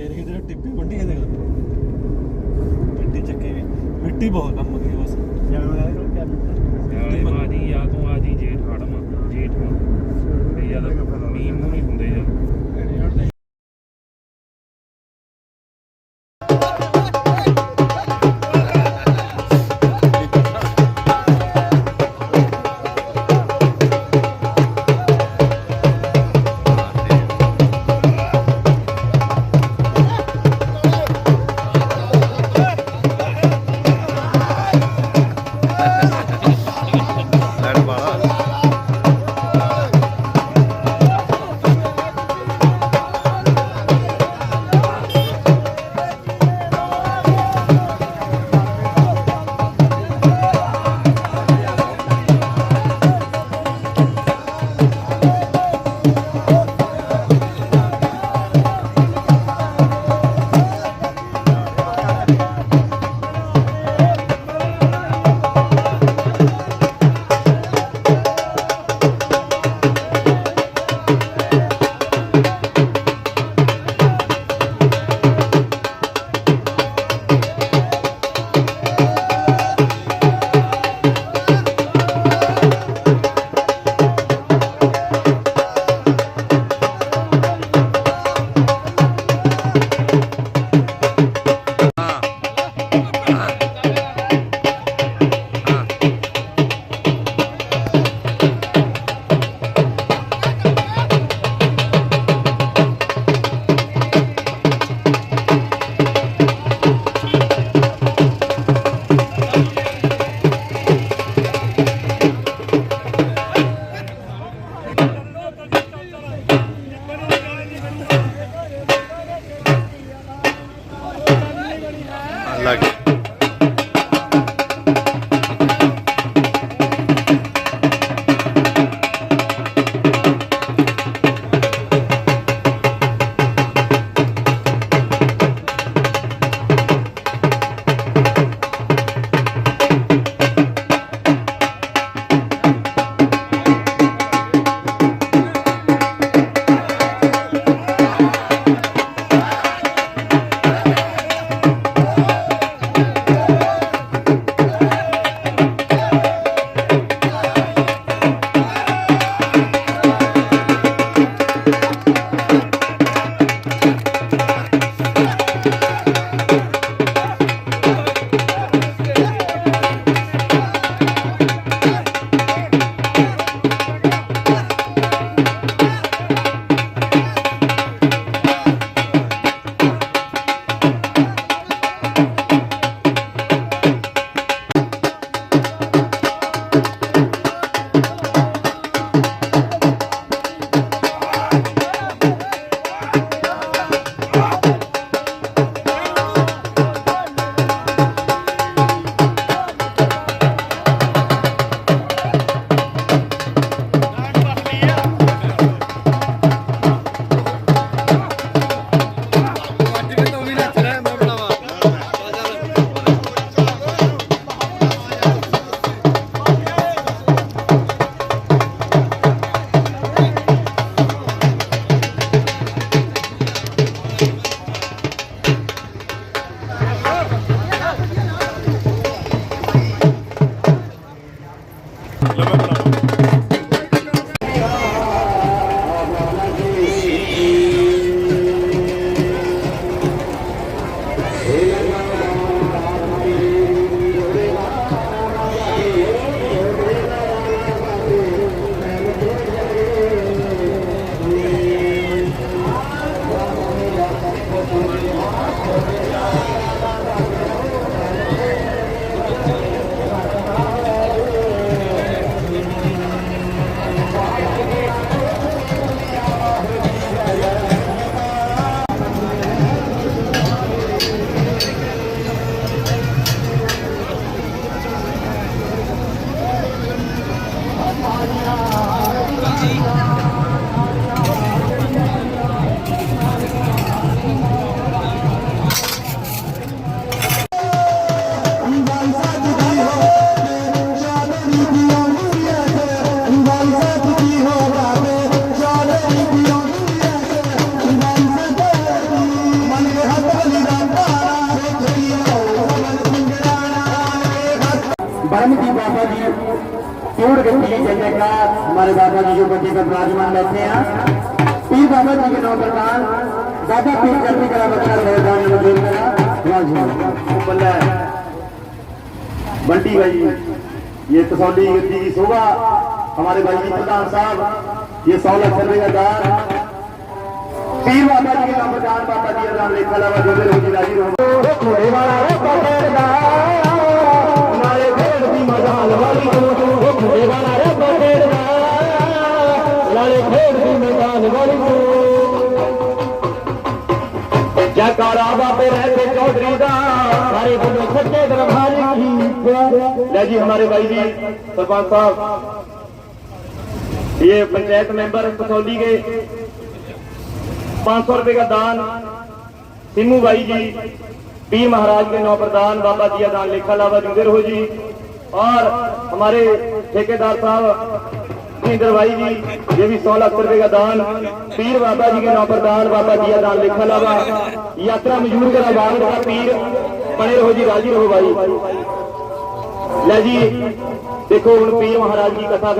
ਫੇਰ ਹੀ ਤੇਰੇ ਟਿੱਪੇ ਵੱਢੀ ਦੇ ਮਿੱਟੀ ਚੱਕੀ ਵੀ। ਮਿੱਟੀ ਬਹੁਤ ਕੰਮ ਗਈ ਬਸ। ಹಾಗೆ जय जयकार हमारे बाबा जी जो बच्चे का विराजमान बैठे हैं पीर बाबा जी के नौ प्रकार दादा पीर चलती करा बच्चा मेहरबान मजदूर करा। बल्ला बंटी भाई ये तसौली गद्दी की शोभा हमारे भाई जी प्रधान साहब ये सौ लाख का दान पीर बाबा जी के नाम पर बाबा जी का नाम लिखा लगा जो राज़ी रहो। जयकारा बाबे रहते चौधरी दा सारे बोलो सच्चे दरबार की ले जी हमारे भाई जी सरपंच साहब ये पंचायत मेंबर कसौली के पाँच सौ रुपए का दान सिमू भाई जी पीर महाराज के नौ प्रधान बाबा जी का दान लेखा लावा जुंदे रहो जी और हमारे ठेकेदार साहब अपनी दरवाई जी ये भी सोलह सौ रुपए का दान पीर बाबा जी के नाम पर दान बाबा जी का दान लिखा लावा यात्रा मजूर करा बांग का पीर बने रहो जी राजी रहो भाई ले जी देखो हूँ पीर महाराज की कथा